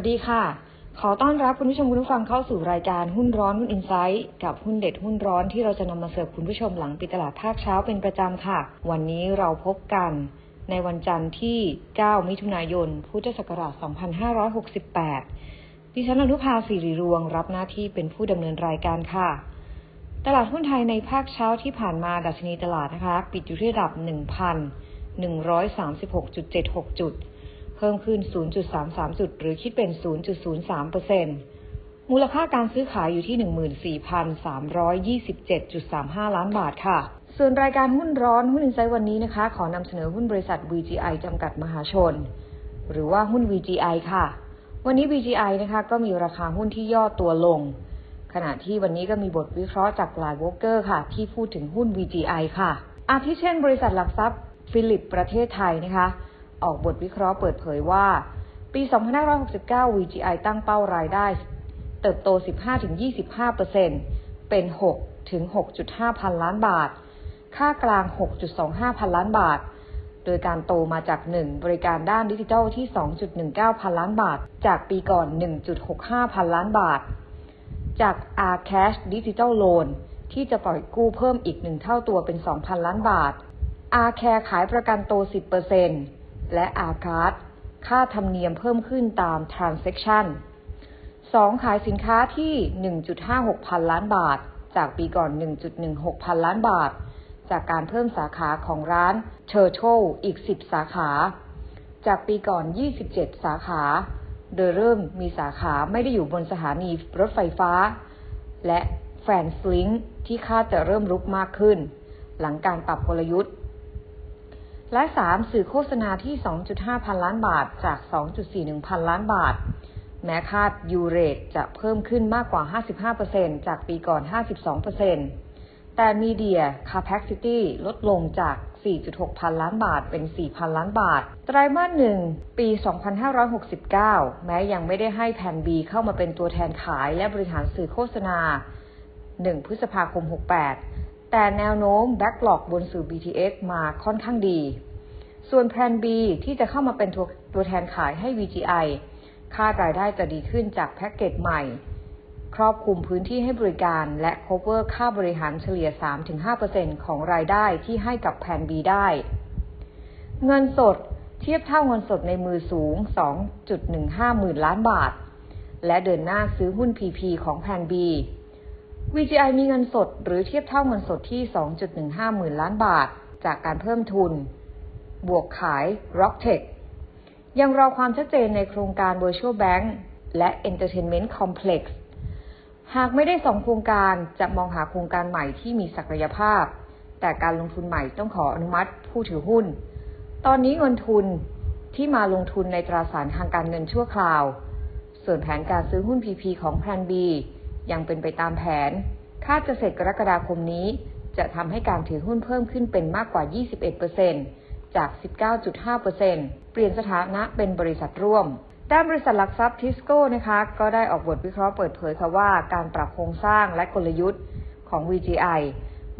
สวัสดีค่ะ ขอต้อนรับคุณผู้ชมคุณผู้ฟังเข้าสู่รายการหุ้นร้อนหุ้นอินไซต์กับหุ้นเด็ดหุ้นร้อนที่เราจะนำมาเสิร์ฟคุณผู้ชมหลังปิดตลาดภาคเช้าเป็นประจำค่ะ วันนี้เราพบกันในวันจันทร์ที่ 9 มิถุนายน พุทธศักราช 2568 ดิฉันอนุภาสิริรวงรับหน้าที่เป็นผู้ดำเนินรายการค่ะ ตลาดหุ้นไทยในภาคเช้าที่ผ่านมาดัชนีตลาดนะคะ ปิดอยู่ที่ระดับ 1,136.76 จุด เพิ่มขึ้น 0.33 จุด หรือคิดเป็น 0.03%มูลค่าการซื้อขายอยู่ที่ 14,327.35 ล้านบาทค่ะ ส่วนรายการหุ้นร้อนหุ้นอินไซต์วันนี้นะคะ ขอนำเสนอหุ้นบริษัท VGI จำกัดมหาชน หรือว่าหุ้น VGI ค่ะ วันนี้ VGI นะคะก็มีราคาหุ้นที่ย่อตัวลง ขณะที่วันนี้ก็มีบทวิเคราะห์จากลายวอเกอร์ค่ะ ที่พูดถึงหุ้น VGI ค่ะ อาทิเช่น บริษัทหลักทรัพย์ฟิลิปประเทศไทยนะคะ ออกบทวิเคราะห์เปิดเผยว่า ปี 2569 VGI ตั้งเป้ารายได้ เติบโต 15-25%เป็น 6-6.5 พันล้านบาท ค่ากลาง 6.25 พันล้านบาท โดยการโตมาจาก 1 บริการด้านดิจิทัลที่ 2.19 พันล้านบาท จากปีก่อน 1.65 พันล้านบาท จาก R Cash Digital Loan ที่จะปล่อยกู้เพิ่มอีก1เท่าตัวเป็น 2,000 ล้านบาท R Care ขายประกันโต 10% และ R Card ค่าธรรมเนียมเพิ่มขึ้นตาม Transaction 2. ขายสินค้าที่ 1.56 พันล้านบาท จากปีก่อน 1.16 พันล้านบาท จากการเพิ่มสาขาของร้านเชอร์โชอีก 10 สาขา จากปีก่อน 27 สาขา โดยเริ่มมีสาขาไม่ได้อยู่บนสถานีรถไฟฟ้า และแฟนสลิงที่คาดจะเริ่มรุกมากขึ้น หลังการปรับกลยุทธ์ และ 3. สื่อโฆษณาที่ 2.5 พันล้านบาทจาก 2.41 พันล้านบาท แม้คาดยูเรตจะเพิ่มขึ้นมากกว่า 55%จากปีก่อน 52%แต่มีเดีย Capacity ลดลงจาก 4.6 พันล้านบาทเป็น4,000ล้านบาท ไตรมาสหนึ่งปี 2569 แม้ยังไม่ได้ให้แผน B เข้ามาเป็นตัวแทนขายและบริหารสื่อโฆษณา 1 พฤษภาคม 68 แต่แนวโน้ม Backlog บนสื่อ BTS มาค่อนข้างดี ส่วนแผน B ที่จะเข้ามาเป็นตัวตัวแทนขายให้ VGI ค่ารายได้จะดีขึ้นจากแพ็กเกจใหม่ ครอบคลุมพื้นที่ให้บริการและ cover ค่าบริหารเฉลี่ย 3-5%ของรายได้ที่ให้กับแผน B ได้ เงินสดเทียบเท่าเงินสดในมือสูง 2.15 หมื่นล้านบาท และเดินหน้าซื้อหุ้น PP ของแผน B VGI มีเงินสดหรือเทียบเท่าเงินสดที่ 2.15 หมื่นล้านบาท จากการเพิ่มทุน บวกขาย RockTech ยังรอความชัดเจนในโครงการ Virtual Bank และ Entertainment Complex หากไม่ได้สองโครงการจะมองหาโครงการใหม่ที่มีศักยภาพ แต่การลงทุนใหม่ต้องขออนุมัติผู้ถือหุ้น ตอนนี้เงินทุนที่มาลงทุนในตราสารทางการเงินชั่วคราว ส่วนแผนการซื้อหุ้น PP ของแพลน B ยังเป็นไปตามแผน คาดจะเสร็จกรกฎาคมนี้ จะทำให้การถือหุ้นเพิ่มขึ้นเป็นมากกว่า 21%จาก 19.5%เปลี่ยนสถานะเป็นบริษัทร่วม ด้านบริษัทหลักทรัพย์ทิสโก้นะคะก็ได้ออกบทวิเคราะห์เปิดเผยค่ะว่าการปรับโครงสร้างและกลยุทธ์ของ VGI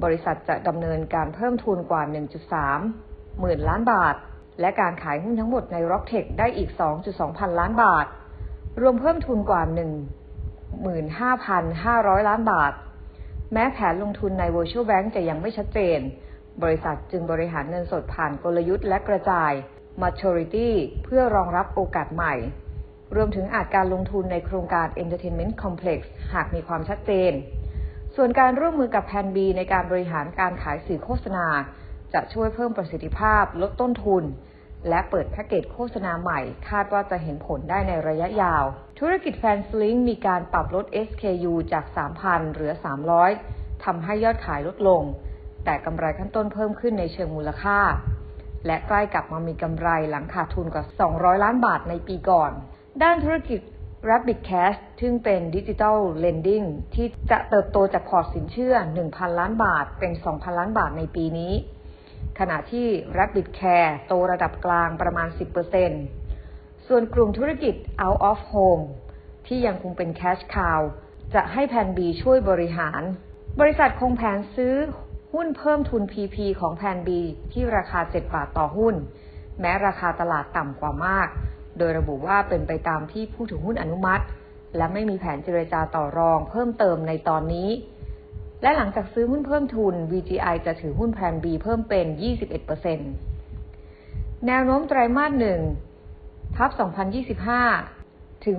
บริษัทจะดำเนินการเพิ่มทุนกว่า 1.3 หมื่นล้านบาท และการขายหุ้นทั้งหมดใน RockTech ได้อีก 2.2 พันล้านบาท รวมเพิ่มทุนกว่า 15,500 ล้านบาท แม้แผนลงทุนใน Virtual Bank จะยังไม่ชัดเจน บริษัทจึงบริหารเงินสดผ่านกลยุทธ์และกระจาย Maturity เพื่อรองรับโอกาสใหม่ รวมถึงอาจการลงทุนในโครงการ Entertainment Complex หากมีความชัดเจน ส่วนการร่วมมือกับแพน B ในการบริหารการขายสื่อโฆษณา จะช่วยเพิ่มประสิทธิภาพลดต้นทุน และเปิดแพ็กเกจโฆษณาใหม่ คาดว่าจะเห็นผลได้ในระยะยาว ธุรกิจแฟนสลิงมีการปรับลด SKU จาก 3,000 เหลือ 300 ทำให้ยอดขายลดลง แต่กำไรขั้นต้นเพิ่มขึ้นในเชิงมูลค่า และใกล้กลับมามีกำไรหลังขาดทุนกว่า 200 ล้านบาทในปีก่อน ด้านธุรกิจ Rabbit Cash ซึ่งเป็นดิจิ t a ล Lending ที่จะเติบโตจากพอร์ตสินเชื่อ 1,000 ล้านบาทเป็น 2,000 ล้านบาทในปีนี้ ขณะที่ Rabbit Care โตระดับกลางประมาณ 10% ส่วนกลุ่มธุรกิจ Out of Home ที่ยังคงเป็น Cash Cow จะให้แผน B ช่วยบริหาร บริษัทคงแผนซื้อหุ้นเพิ่มทุน PP ของแผน B ที่ราคา 7 บาทต่อหุ้น แม้ราคาตลาดต่ำกว่ามาก โดยระบุว่าเป็นไปตามที่ผู้ถือหุ้นอนุมัติ และไม่มีแผนเจรจาต่อรองเพิ่มเติมในตอนนี้ และหลังจากซื้อหุ้นเพิ่มทุน VGI จะถือหุ้นแพลน B เพิ่มเป็น 21%แนวโน้มไตรมาส1 ทับ 2025 ถึง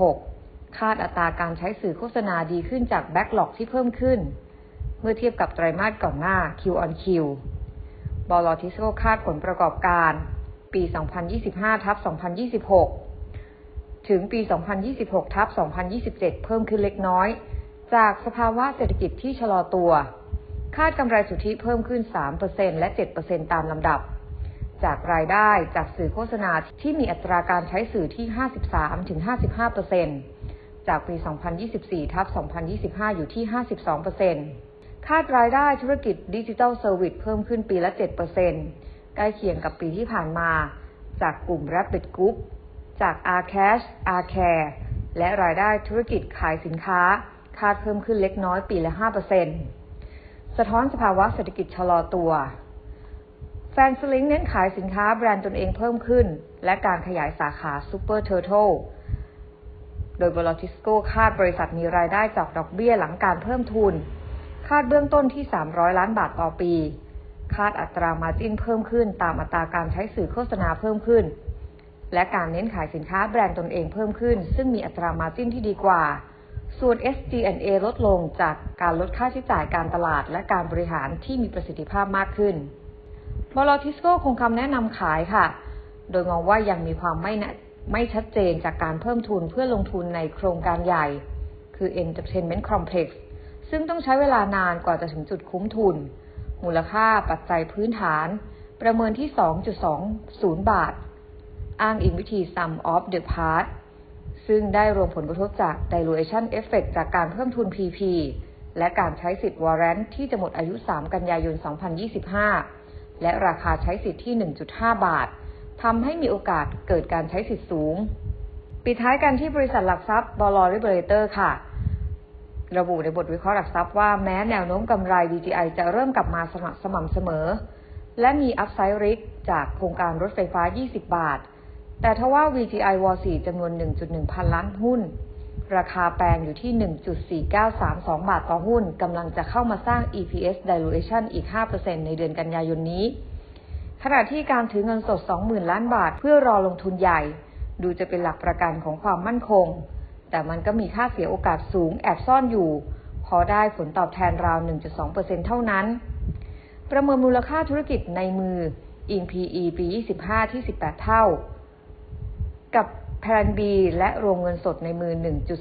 2026 คาดอัตราการใช้สื่อโฆษณาดีขึ้นจากแบ็กหลอกที่เพิ่มขึ้น เมื่อเทียบกับไตรมาสก่อนหน้า Q on Q บอลทิสโกคาดผลประกอบการ ปี 2025 ทับ 2026 ถึงปี 2026 ทับ 2027 เพิ่มขึ้นเล็กน้อย จากสภาวะเศรษฐกิจที่ชะลอตัว คาดกำไรสุทธิเพิ่มขึ้น 3%และ 7%ตามลำดับ จากรายได้จากสื่อโฆษณาที่มีอัตราการใช้สื่อที่ 53-55%จากปี 2024 ทับ 2025 อยู่ที่ 52%คาดรายได้ธุรกิจดิจิทัลเซอร์วิสเพิ่มขึ้นปีละ 7%ใกล้เคียงกับปีที่ผ่านมา จากกลุ่ม Rapid Group จาก r c a s h r c a r e และรายได้ธุรกิจขายสินค้า คาดเพิ่มขึ้นเล็กน้อยปีละ 5%สะท้อนสภาวะเศรษฐกิจชะลอตัว แฟนสลิงเน้นขายสินค้าแบรนด์ตนเองเพิ่มขึ้น และการขยายสาขา Super Turtle โดยบลทิสโกคาดบริษัทมีรายได้จากดอกเบี้ยหลังการเพิ่มทุน คาดเบื้องต้นที่ 300 ล้านบาทต่อปี คาดอัตรามาจิ้นเพิ่มขึ้นตามอัตราการใช้สื่อโฆษณาเพิ่มขึ้น และการเน้นขายสินค้าแบรนด์ตนเองเพิ่มขึ้น ซึ่งมีอัตรามาจิ้นที่ดีกว่า ส่วน SG&A ลดลงจากการลดค่าใช้จ่ายการตลาด และการบริหารที่มีประสิทธิภาพมากขึ้น บลทิสโกคงคำแนะนำขายค่ะ โดยมองว่ายังมีความไม่ไม่ชัดเจนจากการเพิ่มทุนเพื่อลงทุนในโครงการใหญ่ คือ Entertainment Complex ซึ่งต้องใช้เวลานานกว่าจะถึงจุดคุ้มทุน มูลค่าปัจจัยพื้นฐาน ประเมินที่ 2.20 บาท อ้างอิงวิธี sum of the part ซึ่งได้รวมผลกระทบจาก dilution effect จากการเพิ่มทุน PP และการใช้สิทธิ์ warrant ที่จะหมดอายุ 3 กันยายน 2025 และราคาใช้สิทธิ์ที่ 1.5 บาททำให้มีโอกาสเกิดการใช้สิทธิ์สูง ปิดท้ายกันที่บริษัทหลักทรัพย์บลริเบเตอร์ค่ะ ระบุในบทวิเคราะห์หลักทรัพย์ว่าแม้แนวโน้มกำไร VGI จะเริ่มกลับมาสม่ำเสมอ และมีอัพไซด์ริกจากโครงการรถไฟฟ้า 20 บาท แต่ทว่า VGI w 4จำนวน 1.1 พันล้านหุ้น ราคาแปลงอยู่ที่ 1.4932 บาทต่อหุ้นกำลังจะเข้ามาสร้าง EPS dilution อีก 5%ในเดือนกันยายนนี้ ขณะที่การถือเงินสด 20,000 ล้านบาทเพื่อรอลงทุนใหญ่ ดูจะเป็นหลักประกันของความมั่นคง แต่มันก็มีค่าเสียโอกาสสูงแอบซ่อนอยู่ พอได้ผลตอบแทนราว 1.2%เท่านั้น ประเมินมูลค่าธุรกิจในมืออิง PE ปี 25 ที่ 18 เท่า กับ แพลน B และรวมเงินสดในมือ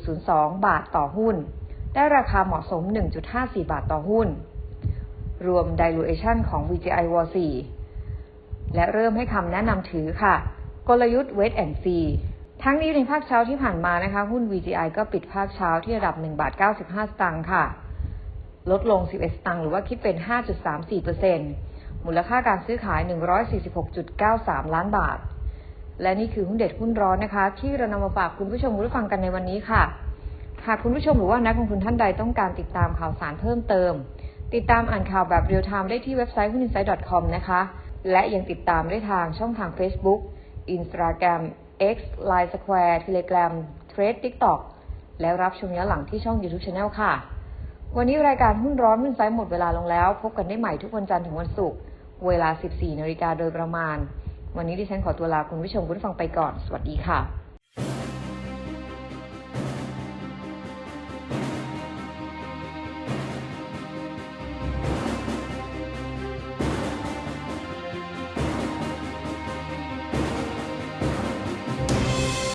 1.02 บาทต่อหุ้น ได้ราคาเหมาะสม 1.54 บาทต่อหุ้น รวม dilution ของ VGI w a 4และเริ่มให้คำแนะนำถือค่ะ กลยุทธ์ Wait and See ทั้งนี้ในภาคเช้าที่ผ่านมานะคะ หุ้น VGI ก็ปิดภาคเช้าที่ระดับ1บาท95 สตางค์ค่ะ ลดลง 11 สตางค์หรือว่าคิดเป็น 5.34%มูลค่าการซื้อขาย 146.93 ล้านบาท และนี่คือหุ้นเด็ดหุ้นร้อนนะคะ ที่เรานำมาฝากคุณผู้ชมคุณผู้ฟังกันในวันนี้ค่ะ หากคุณผู้ชมหรือว่านักลงทุนท่านใดต้องการติดตามข่าวสารเพิ่มเติม ติดตามอ่านข่าวแบบเรียลไทม์ได้ที่เว็บไซต์หุ้น insight.com นะคะ และยังติดตามได้ทางช่องทาง Facebook Instagram X Line Square Telegram Thread TikTok แล้วรับชมย้อนหลังที่ช่อง YouTube Channel ค่ะ วันนี้รายการหุ้นร้อนหุ้นไซด์หมดเวลาลงแล้ว พบกันได้ใหม่ทุกวันจันทร์ถึงวันศุกร์เวลา 14นาฬิกาโดยประมาณ วันนี้ดิฉันขอตัวลาคุณผู้ชมคุณผู้ฟังไปก่อน สวัสดีค่ะ